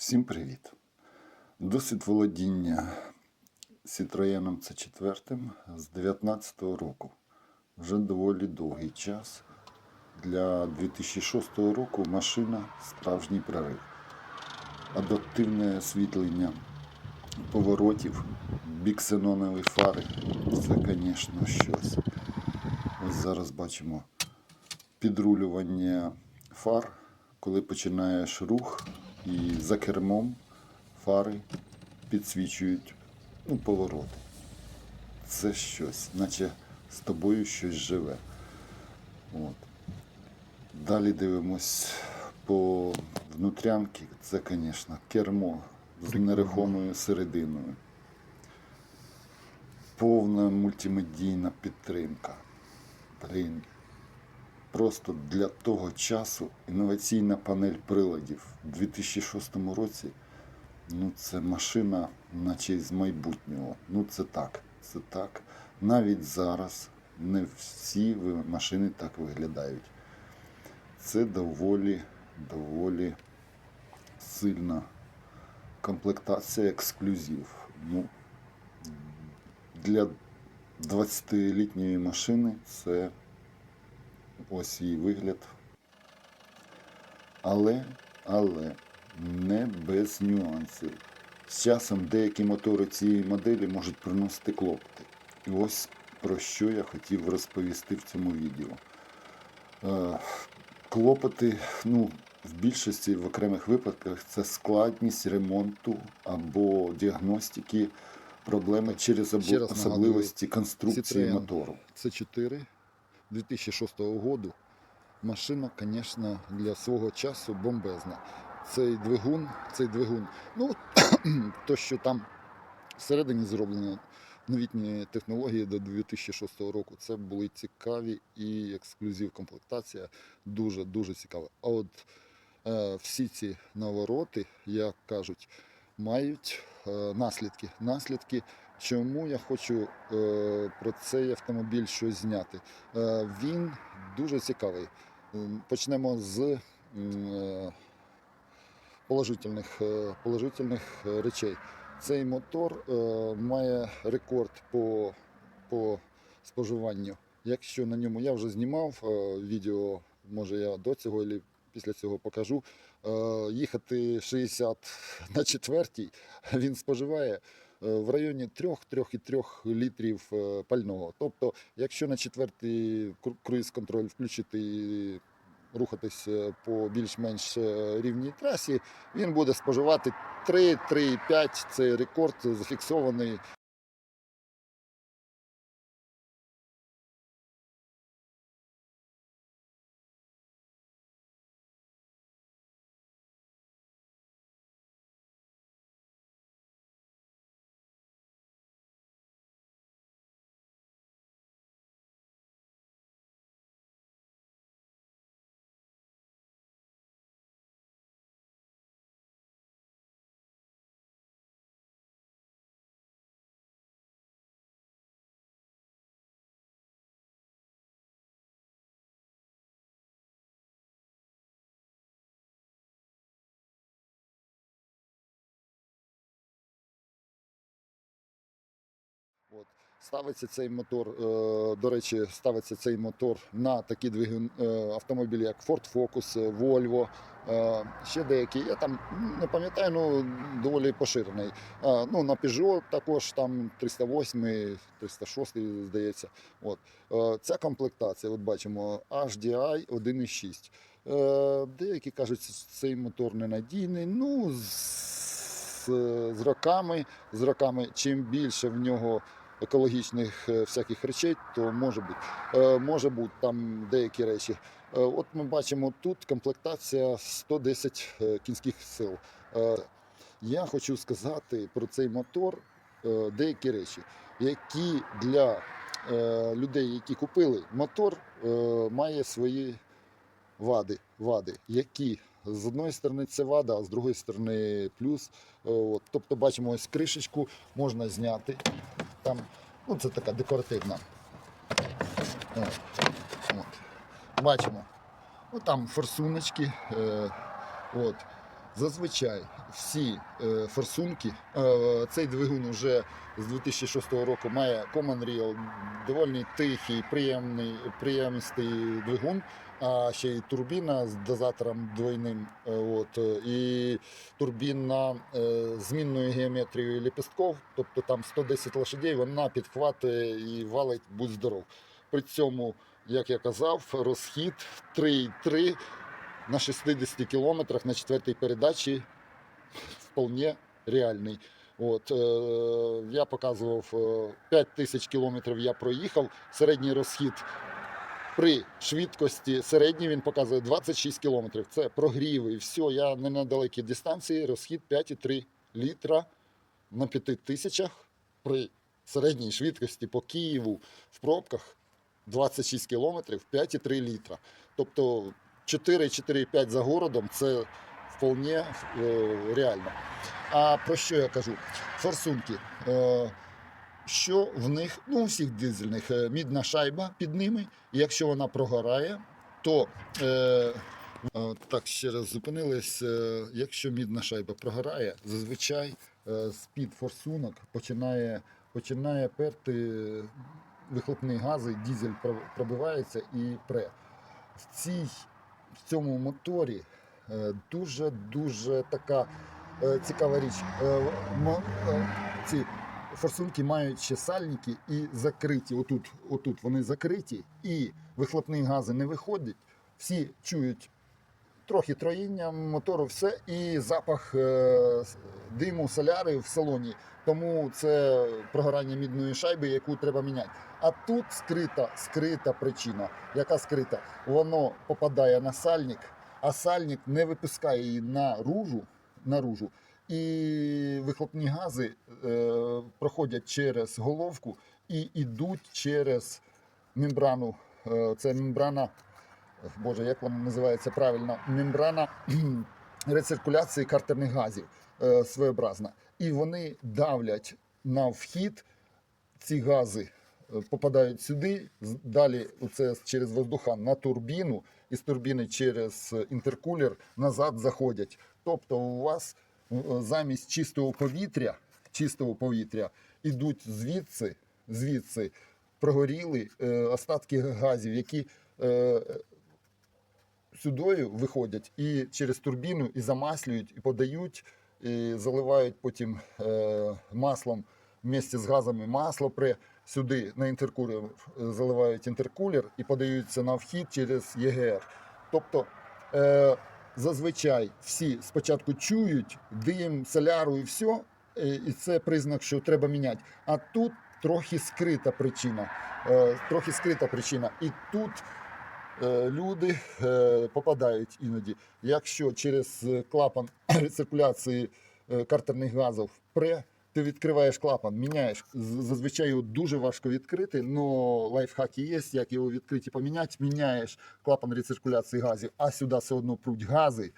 Всім привіт! Досвід володіння Citroen c 4 з 2019 року. Вже доволі довгий час. Для 2006 року машина справжній прорив. Адаптивне освітлення поворотів, біксенонові фари. Це, звісно, щось. Ось зараз бачимо підрулювання фар, коли починаєш рух і за кермом фари підсвічують ну, повороти. Це щось, наче з тобою щось живе. От. Далі дивимось по внутрянки. Це, звісно, кермо з нерухомою серединою. Повна мультимедійна підтримка. Блін, просто для того часу інноваційна панель приладів у 2006 році. Ну, це машина, наче з майбутнього. Ну, це так, це так. Навіть зараз не всі машини так виглядають. Це доволі, доволі сильна комплектація ексклюзив. Ну, для 20-літньої машини це ось її вигляд. Але, але не без нюансів. З часом деякі мотори цієї моделі можуть приносити клопоти. І ось про що я хотів розповісти в цьому відео. Е, клопоти, ну, в більшості в окремих випадках це складність ремонту або діагностики проблеми через особливості конструкції мотору. Це 4 2006 року. Машина, звісно, для свого часу бомбезна. Цей двигун, цей двигун, ну то, що там всередині зроблено новітні технології до 2006 року, це були цікаві і ексклюзив комплектація дуже дуже цікава. А от е, всі ці навороти, як кажуть, мають е, наслідки. Наслідки Чому я хочу е, про цей автомобіль щось зняти? Е, він дуже цікавий. Почнемо з е, положительних, положительних речей. Цей мотор має рекорд по, по споживанню. Якщо на ньому я вже знімав відео, може я до цього або після цього покажу. Їхати 60 на четвертій він споживає в районі 3-3,3 літрів е, пального. Тобто, якщо на четвертий кру- круїз-контроль включити і рухатись е, по більш-менш е, рівній трасі, він буде споживати 3-3,5. Це рекорд зафіксований. Ставиться цей мотор, е, до речі, ставиться цей мотор на такі двигун е, автомобілі, як Ford Focus, Volvo, е, ще деякі. Я там не пам'ятаю, ну доволі поширений. Ну, на Peugeot також там 308, 306, здається. От. Ця комплектація, от бачимо, HDI 1.6. Е, деякі кажуть, що цей мотор ненадійний. Ну, з, з роками, з роками, чим більше в нього екологічних е, всяких речей, то може бути. Е, може бути там деякі речі. Е, от ми бачимо тут комплектація 110 е, кінських сил. Я хочу сказати про цей мотор деякі речі, які для людей, які купили мотор, має свої вади, вади, які з одної сторони це вада, а з другої сторони плюс. От, тобто бачимо ось кришечку можна зняти. Там, ну, це така декоративна. От, от. Бачимо. Ну, там форсуночки. Е, от. Зазвичай всі е, форсунки, е, цей двигун вже з 2006 року має Common Rail, доволі тихий, приємний, приємний двигун, а ще й турбіна з дозатором двойним. е, От, і турбіна е, змінною геометрією лепестков, тобто там 110 лошадей, вона підхватує і валить будь здоров. При цьому, як я казав, розхід 3,3 на 60 кілометрах на четвертій передачі вполне реальний. От, е, я показував е, 5 тисяч кілометрів я проїхав, середній розхід при швидкості середній він показує 26 кілометрів. Це прогрів і все. Я не на далекій дистанції, розхід 5,3 літра на 5 тисячах при середній швидкості по Києву в пробках 26 кілометрів 5,3 літра. Тобто 4-4,5 за городом це вполне е, реально. А про що я кажу? Форсунки. Е, що в них, ну у всіх дизельних, е, мідна шайба під ними. І якщо вона прогорає, то е, так ще раз зупинились. Якщо мідна шайба прогорає, зазвичай е, з-під форсунок починає, починає перти вихлопні гази, дізель пробивається і пре. В, цій, в цьому моторі дуже-дуже така е, цікава річ. Е, е, ці форсунки мають ще сальники і закриті. Отут, отут вони закриті, і вихлопні гази не виходять. Всі чують трохи троїння мотору, все, і запах е, диму, соляри в салоні. Тому це прогорання мідної шайби, яку треба міняти. А тут скрита, скрита причина. Яка скрита? Воно попадає на сальник, а сальник не випускає її наружу, наружу і вихлопні гази е, проходять через головку і йдуть через мембрану. Е, це мембрана, боже, як вона називається правильно? Мембрана рециркуляції картерних газів е, своєобразна. І вони давлять на вхід ці гази. е, Попадають сюди, далі це через воздухан на турбіну, і з турбіни через е, інтеркулер назад заходять. Тобто у вас замість чистого повітря, чистого повітря ідуть звідси, звідси прогоріли остатки газів, які сюдою виходять і через турбіну і замаслюють, і подають, і заливають потім е, маслом вместе з газами масло при сюди на інтеркулер е, заливають інтеркулер і подаються на вхід через ЄГР. Тобто е, зазвичай всі спочатку чують дим, соляру і все, е, і це признак, що треба міняти. А тут трохи скрита причина. Е, трохи скрита причина. І тут е, люди е, попадають іноді. Якщо через е, клапан рециркуляції е, картерних газів пре, ти відкриваєш клапан, міняєш. Зазвичай його дуже важко відкрити, але лайфхаки є, як його відкрити поміняти. Міняєш клапан рециркуляції газів, а сюди все одно пруть гази.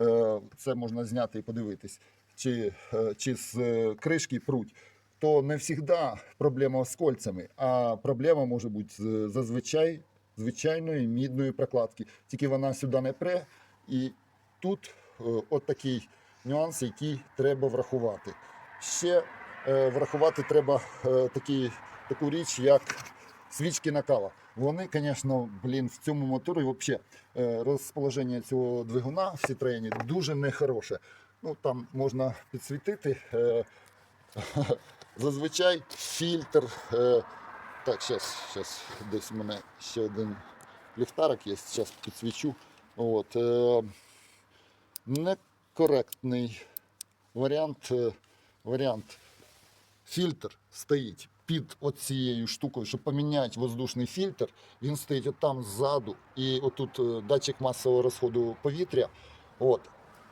Е, Це можна зняти і подивитись, чи, е, чи з е, кришки пруть. То не завжди проблема з кольцями, а проблема може бути зазвичай звичайної мідної прокладки. Тільки вона сюди не пре. І тут е, от такий нюанс, який треба врахувати. Ще е, врахувати треба е, такі, таку річ, як свічки накала. Вони, звісно, блін, в цьому моторі взагалі розположення цього двигуна в Citroen дуже нехороше. Ну, там можна підсвітити. Зазвичай фільтр. Так, зараз, зараз десь у мене ще один ліхтарик є, зараз підсвічу. От, е, некоректний варіант, е, варіант. Фільтр стоїть під оцією штукою, щоб поміняти воздушний фільтр. Він стоїть отам ззаду, і отут е, датчик масового розходу повітря. От.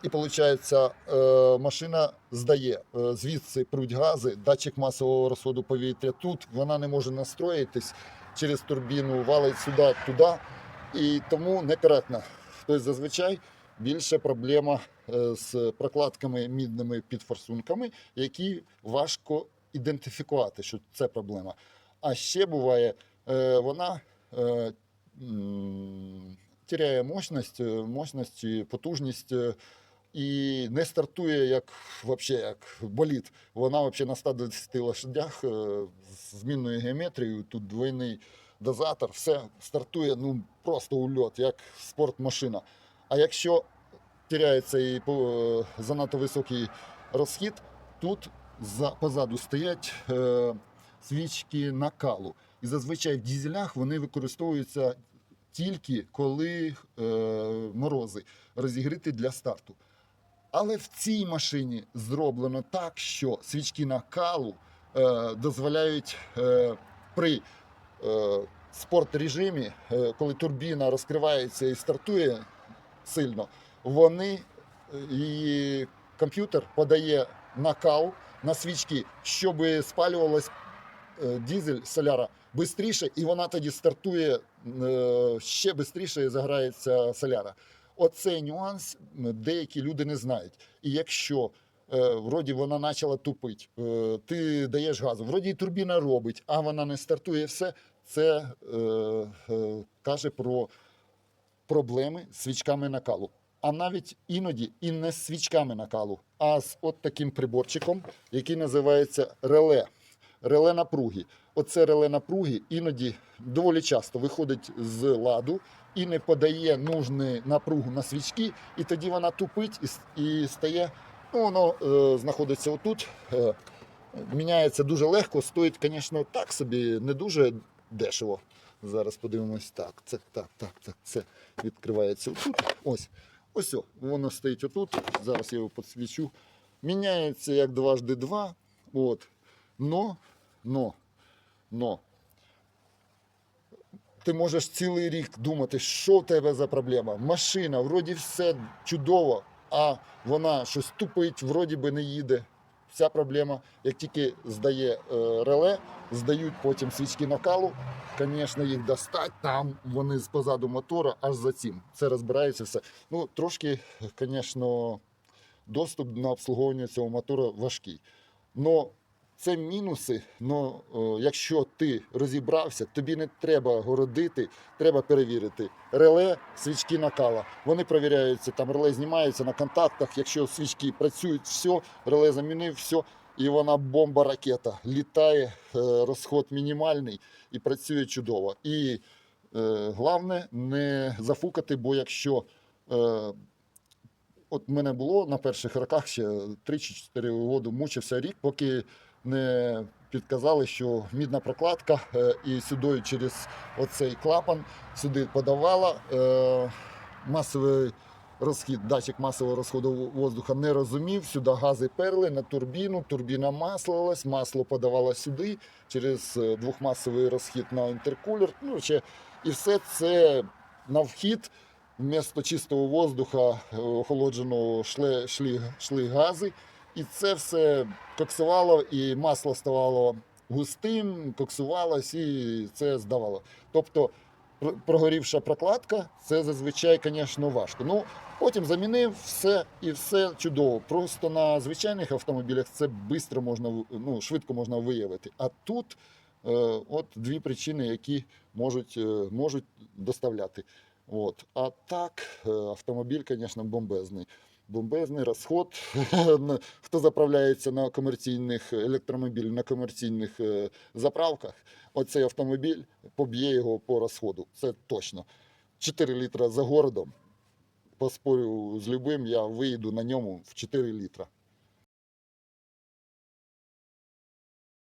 І виходить, е, машина здає е, звідси пруть гази, датчик масового розходу повітря тут, вона не може настроїтись через турбіну, валить сюди, туди. І тому некоректно. Тобто зазвичай більше проблема е, з прокладками мідними під форсунками, які важко ідентифікувати, що це проблема. А ще буває, вона м, теряє мощність, мощність потужність. Е, і не стартує як, вообще, як боліт. Вона взагалі на 120 лошадях е, з змінною геометрією, тут двойний дозатор, все стартує ну, просто ульот, як спортмашина. А якщо теряється і по- занадто високий розхід, тут за, позаду стоять е, свічки накалу. І зазвичай в дізелях вони використовуються тільки коли е, морози розігріти для старту. Але в цій машині зроблено так, що свічки накалу е, дозволяють е, при е, спорт-режимі, е, коли турбіна розкривається і стартує сильно, вони е, і комп'ютер подає накал на свічки, щоб спалювалась е, дизель соляра швидше, і вона тоді стартує е, ще швидше і заграється соляра. Оцей нюанс деякі люди не знають. І якщо е, вроді вона почала тупити, е, ти даєш газу, вроді і турбіна робить, а вона не стартує все, це е, е, каже про проблеми з свічками накалу. А навіть іноді і не з свічками накалу, а з от таким приборчиком, який називається реле. Реле напруги. Оце реле напруги іноді доволі часто виходить з ладу і не подає нужну напругу на свічки, і тоді вона тупить і, стає. Ну, воно е, знаходиться отут, е, міняється дуже легко, стоїть, звісно, так собі не дуже дешево. Зараз подивимось так. Це так, так, так. Це відкривається отут. Ось. Ось воно стоїть отут. Зараз я його підсвічу. Міняється як дважди два. От. Но, но, но. Ти можеш цілий рік думати, що в тебе за проблема. Машина, вроді все чудово, а вона щось тупить, вроді би не їде. Вся проблема, як тільки здає е, реле, здають потім свічки накалу. Звісно, їх достать, там вони з позаду мотора аж за цим. Це розбирається все. Ну, трошки, звісно, доступ на обслуговування цього мотора важкий. Но це мінуси. О, якщо ти розібрався, тобі не треба городити, треба перевірити. Реле, свічки накала. Вони перевіряються, там реле знімається на контактах. Якщо свічки працюють, все, реле замінив, все. І вона бомба-ракета. Літає, е, розход мінімальний і працює чудово. І е, головне не зафукати, бо якщо е, от мене було на перших роках ще 3 чи 4 роки мучився рік, поки не підказали, що мідна прокладка е, і сюди через оцей клапан сюди подавала е, масовий розхід, датчик масового розходу воздуха не розумів, сюди гази перли на турбіну, турбіна маслилась, масло подавало сюди через е, двохмасовий розхід на інтеркулер. Ну, ще, і все це на вхід вмісто чистого воздуха охолодженого шли, шли, шли гази. І це все коксувало, і масло ставало густим, коксувалось, і це здавало. Тобто прогорівша прокладка, це зазвичай, звісно, важко. Ну, потім замінив все і все чудово. Просто на звичайних автомобілях це швидко можна, ну, швидко можна виявити. А тут е, от дві причини, які можуть, е, можуть доставляти. От. А так, е, автомобіль, звісно, бомбезний. Бомбезний розход. Хто заправляється на комерційних електромобіль на комерційних е, заправках, оцей автомобіль поб'є його по розходу. Це точно. 4 літра за городом. Поспорю з любим, я виїду на ньому в 4 літра.